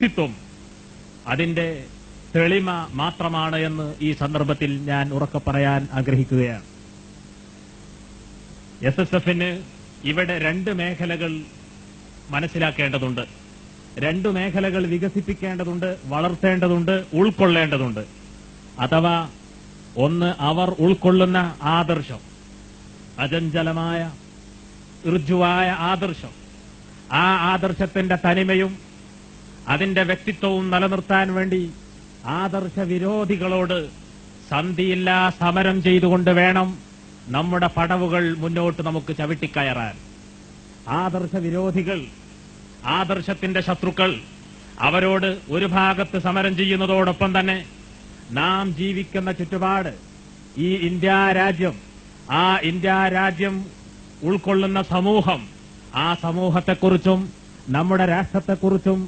വ്യക്തിത്വം അതിന്റെ തെളിമ മാത്രമാണ് എന്ന് ഈ സന്ദർഭത്തിൽ ഞാൻ ഉറക്കെ പറയാൻ ആഗ്രഹിക്കുകയാണ്. എസ് എസ് എഫിന് ഇവിടെ രണ്ട് മേഖലകൾ മനസ്സിലാക്കേണ്ടതുണ്ട്. രണ്ട് മേഖലകൾ വികസിപ്പിക്കേണ്ടതുണ്ട് വളർത്തേണ്ടതുണ്ട് ഉൾക്കൊള്ളേണ്ടതുണ്ട്. അഥവാ ഒന്ന് അവർ ഉൾക്കൊള്ളുന്ന ആദർശം അചഞ്ചലമായ ഋജുവായ ആദർശം. ആ ആദർശത്തിന്റെ തനിമയും അതിന്റെ വ്യക്തിത്വവും നിലനിർത്താൻ വേണ്ടി ആദർശ വിരോധികളോട് സന്ധിയില്ലാ സമരം ചെയ്തുകൊണ്ട് വേണം നമ്മുടെ പടവുകൾ മുന്നോട്ട് നമുക്ക് ചവിട്ടിക്കയറാൻ. ആദർശ വിരോധികൾ ആദർശത്തിന്റെ ശത്രുക്കൾ അവരോട് ഒരു ഭാഗത്ത് സമരം ചെയ്യുന്നതോടൊപ്പം തന്നെ നാം ജീവിക്കുന്ന ചുറ്റുപാട് ഈ ഇന്ത്യ രാജ്യം ആ ഇന്ത്യ രാജ്യം ഉൾക്കൊള്ളുന്ന സമൂഹം ആ സമൂഹത്തെക്കുറിച്ചും നമ്മുടെ രാഷ്ട്രത്തെക്കുറിച്ചും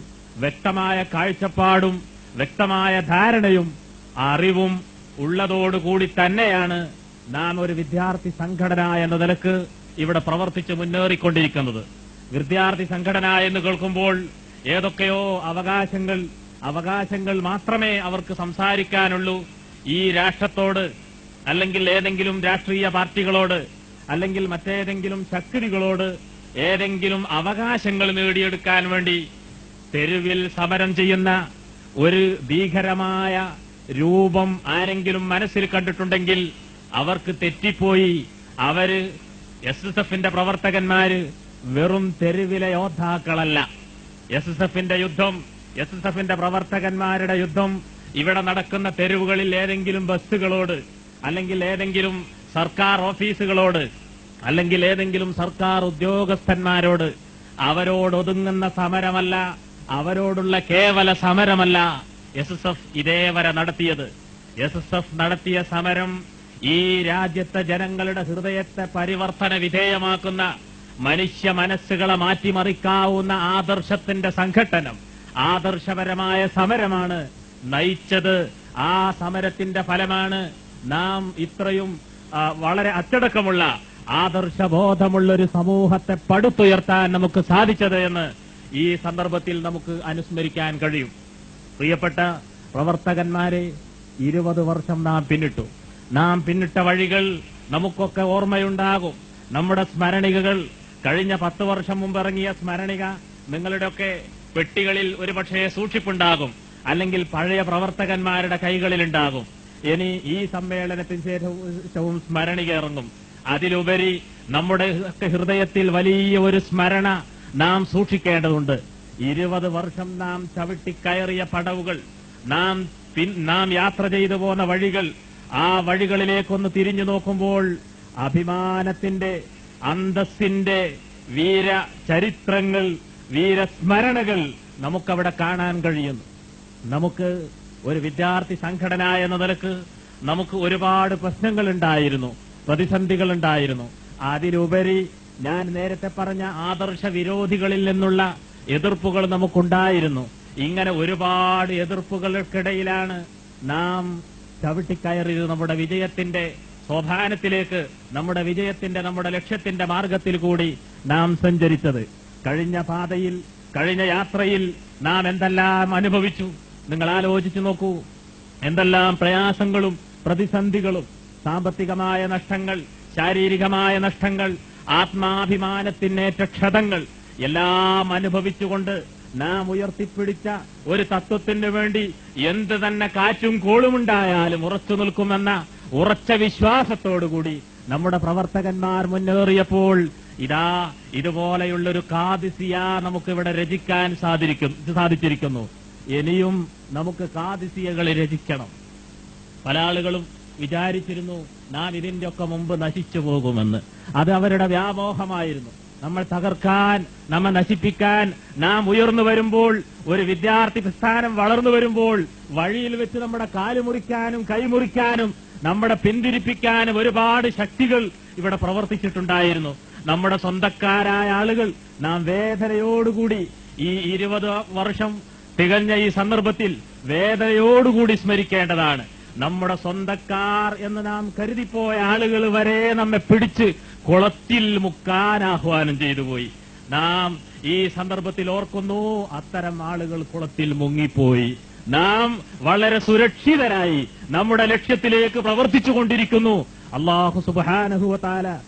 വ്യക്തമായ കാഴ്ചപ്പാടും വ്യക്തമായ ധാരണയും അറിവും ഉള്ളതോടുകൂടി തന്നെയാണ് നാം ഒരു വിദ്യാർത്ഥി സംഘടന എന്ന നിലയ്ക്ക് ഇവിടെ പ്രവർത്തിച്ച് മുന്നേറിക്കൊണ്ടിരിക്കുന്നത്. വിദ്യാർത്ഥി സംഘടന എന്ന് കേൾക്കുമ്പോൾ ഏതൊക്കെയോ അവകാശങ്ങൾ അവകാശങ്ങൾ മാത്രമേ അവർക്ക് സംസാരിക്കാനുള്ളൂ. ഈ രാഷ്ട്രത്തോട് അല്ലെങ്കിൽ ഏതെങ്കിലും രാഷ്ട്രീയ പാർട്ടികളോട് അല്ലെങ്കിൽ മറ്റേതെങ്കിലും ശക്തികളോട് ഏതെങ്കിലും അവകാശങ്ങൾ നേടിയെടുക്കാൻ വേണ്ടി തെരുവിൽ സമരം ചെയ്യുന്ന ഒരു ഭീകരമായ രൂപം ആരെങ്കിലും മനസ്സിൽ കണ്ടിട്ടുണ്ടെങ്കിൽ അവർക്ക് തെറ്റിപ്പോയി. അവർ എസ് എസ് എഫിന്റെ പ്രവർത്തകന്മാര് വെറും തെരുവിലെ യോദ്ധാക്കളല്ല. എസ് എസ് എഫിന്റെ യുദ്ധം എസ് എസ് എഫിന്റെ പ്രവർത്തകന്മാരുടെ യുദ്ധം ഇവിടെ നടക്കുന്ന തെരുവുകളിൽ ഏതെങ്കിലും ബസ്സുകളോട് അല്ലെങ്കിൽ ഏതെങ്കിലും സർക്കാർ ഓഫീസുകളോട് അല്ലെങ്കിൽ ഏതെങ്കിലും സർക്കാർ ഉദ്യോഗസ്ഥന്മാരോട് അവരോടൊതുങ്ങുന്ന സമരമല്ല അവരോടുള്ള കേവല സമരമല്ല എസ് എസ് എഫ് ഇതേവരെ നടത്തിയത്. എസ് എസ് എഫ് നടത്തിയ സമരം ഈ രാജ്യത്തെ ജനങ്ങളുടെ ഹൃദയത്തെ പരിവർത്തന വിധേയമാക്കുന്ന മനുഷ്യ മനസ്സുകളെ മാറ്റിമറിക്കാവുന്ന ആദർശത്തിന്റെ സംഘട്ടനം ആദർശപരമായ സമരമാണ് നയിച്ചത്. ആ സമരത്തിന്റെ ഫലമാണ് നാം ഇത്രയും വളരെ അച്ചടക്കമുള്ള ആദർശബോധമുള്ള ഒരു സമൂഹത്തെ പടുത്തുയർത്താൻ നമുക്ക് സാധിച്ചത് എന്ന് ഈ സന്ദർഭത്തിൽ നമുക്ക് അനുസ്മരിക്കാൻ കഴിയും. പ്രിയപ്പെട്ട പ്രവർത്തകന്മാരെ ഇരുപത് വർഷം നാം പിന്നിട്ടു. നാം പിന്നിട്ട വഴികൾ നമുക്കൊക്കെ ഓർമ്മയുണ്ടാകും. നമ്മുടെ സ്മരണികകൾ കഴിഞ്ഞ പത്ത് വർഷം മുമ്പ് ഇറങ്ങിയ സ്മരണിക നിങ്ങളുടെയൊക്കെ പെട്ടികളിൽ ഒരുപക്ഷെ സൂക്ഷിപ്പുണ്ടാകും. അല്ലെങ്കിൽ പഴയ പ്രവർത്തകന്മാരുടെ കൈകളിലുണ്ടാകും. ഇനി ഈ സമ്മേളനത്തിന് ശേഷവും സ്മരണിക ഇറങ്ങും. അതിലുപരി നമ്മുടെ ഹൃദയത്തിൽ വലിയ ഒരു സ്മരണ നാം സൂക്ഷിക്കേണ്ടതുണ്ട്. ഇരുപത് വർഷം നാം ചവിട്ടിക്കയറിയ പടവുകൾ നാം നാം യാത്ര ചെയ്തു പോന്ന വഴികൾ ആ വഴികളിലേക്കൊന്ന് തിരിഞ്ഞു നോക്കുമ്പോൾ അഭിമാനത്തിന്റെ അന്തസ്സിന്റെ വീര ചരിത്രങ്ങൾ വീരസ്മരണകൾ നമുക്കവിടെ കാണാൻ കഴിയുന്നു. നമുക്ക് ഒരു വിദ്യാർത്ഥി സംഘടന എന്ന നിലയ്ക്ക് നമുക്ക് ഒരുപാട് പ്രതിസന്ധികൾ ഉണ്ടായിരുന്നു അതിലുപരി ഞാൻ നേരത്തെ പറഞ്ഞ ആദർശ വിരോധികളിൽ നിന്നുള്ള എതിർപ്പുകൾ നമുക്കുണ്ടായിരുന്നു. ഇങ്ങനെ ഒരുപാട് എതിർപ്പുകൾക്കിടയിലാണ് നാം ചവിട്ടിക്കയറിയത് നമ്മുടെ വിജയത്തിന്റെ സോപാനത്തിലേക്ക് നമ്മുടെ വിജയത്തിന്റെ നമ്മുടെ ലക്ഷ്യത്തിന്റെ മാർഗത്തിൽ കൂടി നാം സഞ്ചരിച്ചത്. കഴിഞ്ഞ പാതയിൽ കഴിഞ്ഞ യാത്രയിൽ നാം എന്തെല്ലാം അനുഭവിച്ചു? നിങ്ങൾ ആലോചിച്ചു നോക്കൂ. എന്തെല്ലാം പ്രയാസങ്ങളും പ്രതിസന്ധികളും സാമ്പത്തികമായ നഷ്ടങ്ങൾ ശാരീരികമായ നഷ്ടങ്ങൾ ആത്മാഭിമാനത്തിനേറ്റ ക്ഷതങ്ങൾ എല്ലാം അനുഭവിച്ചുകൊണ്ട് നാം ഉയർത്തിപ്പിടിച്ച ഒരു തത്വത്തിന് വേണ്ടി എന്ത് തന്നെ കാറ്റും കോളുമുണ്ടായാലും ഉറച്ചു നിൽക്കുമെന്ന ഉറച്ച വിശ്വാസത്തോടുകൂടി നമ്മുടെ പ്രവർത്തകന്മാർ മുന്നേറിയപ്പോൾ ഇതാ ഇതുപോലെയുള്ളൊരു കാദിസിയ നമുക്കിവിടെ രചിക്കാൻ സാധിക്കും സാധിച്ചിരിക്കുന്നു. ഇനിയും നമുക്ക് കാതിസിയകളെ രചിക്കണം. പല ആളുകളും വിചാരിച്ചിരുന്നു നാം ഇതിന്റെയൊക്കെ മുമ്പ് നശിച്ചു പോകുമെന്ന്. അത് അവരുടെ വ്യാമോഹമായിരുന്നു. നമ്മൾ തകർക്കാൻ നമ്മെ നശിപ്പിക്കാൻ നാം ഉയർന്നു വരുമ്പോൾ ഒരു വിദ്യാർത്ഥി പ്രസ്ഥാനം വളർന്നു വരുമ്പോൾ വഴിയിൽ വെച്ച് നമ്മുടെ കാൽ മുറിക്കാനും കൈമുറിക്കാനും നമ്മുടെ പിന്തിരിപ്പിക്കാനും ഒരുപാട് ശക്തികൾ ഇവിടെ പ്രവർത്തിച്ചിട്ടുണ്ടായിരുന്നു. നമ്മുടെ സ്വന്തക്കാരായ ആളുകൾ നാം വേദനയോടുകൂടി ഈ ഇരുപത് വർഷം തികഞ്ഞ ഈ സന്ദർഭത്തിൽ വേദനയോടുകൂടി സ്മരിക്കേണ്ടതാണ്. നമ്മുടെ സ്വന്തക്കാർ എന്ന് നാം കരുതിപ്പോയ ആളുകൾ വരെ നമ്മെ പിടിച്ച് കുളത്തിൽ മുക്കാൻ ആഹ്വാനം ചെയ്തു പോയി. നാം ഈ സന്ദർഭത്തിൽ ഓർക്കുന്നു അത്തരം ആളുകൾ കുളത്തിൽ മുങ്ങിപ്പോയി. നാം വളരെ സുരക്ഷിതരായി നമ്മുടെ ലക്ഷ്യത്തിലേക്ക് പ്രവർത്തിച്ചു കൊണ്ടിരിക്കുന്നു അള്ളാഹു സുബാനഹുവത്താല